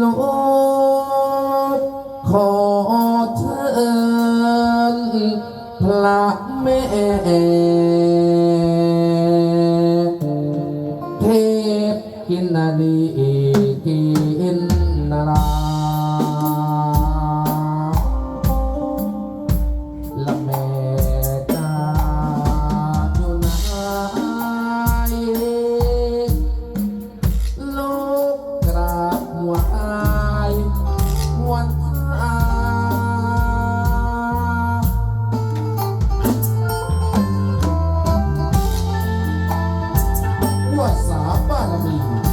ลกขอเชิญพระแม่เทพกินนาลีกินนารา Calma.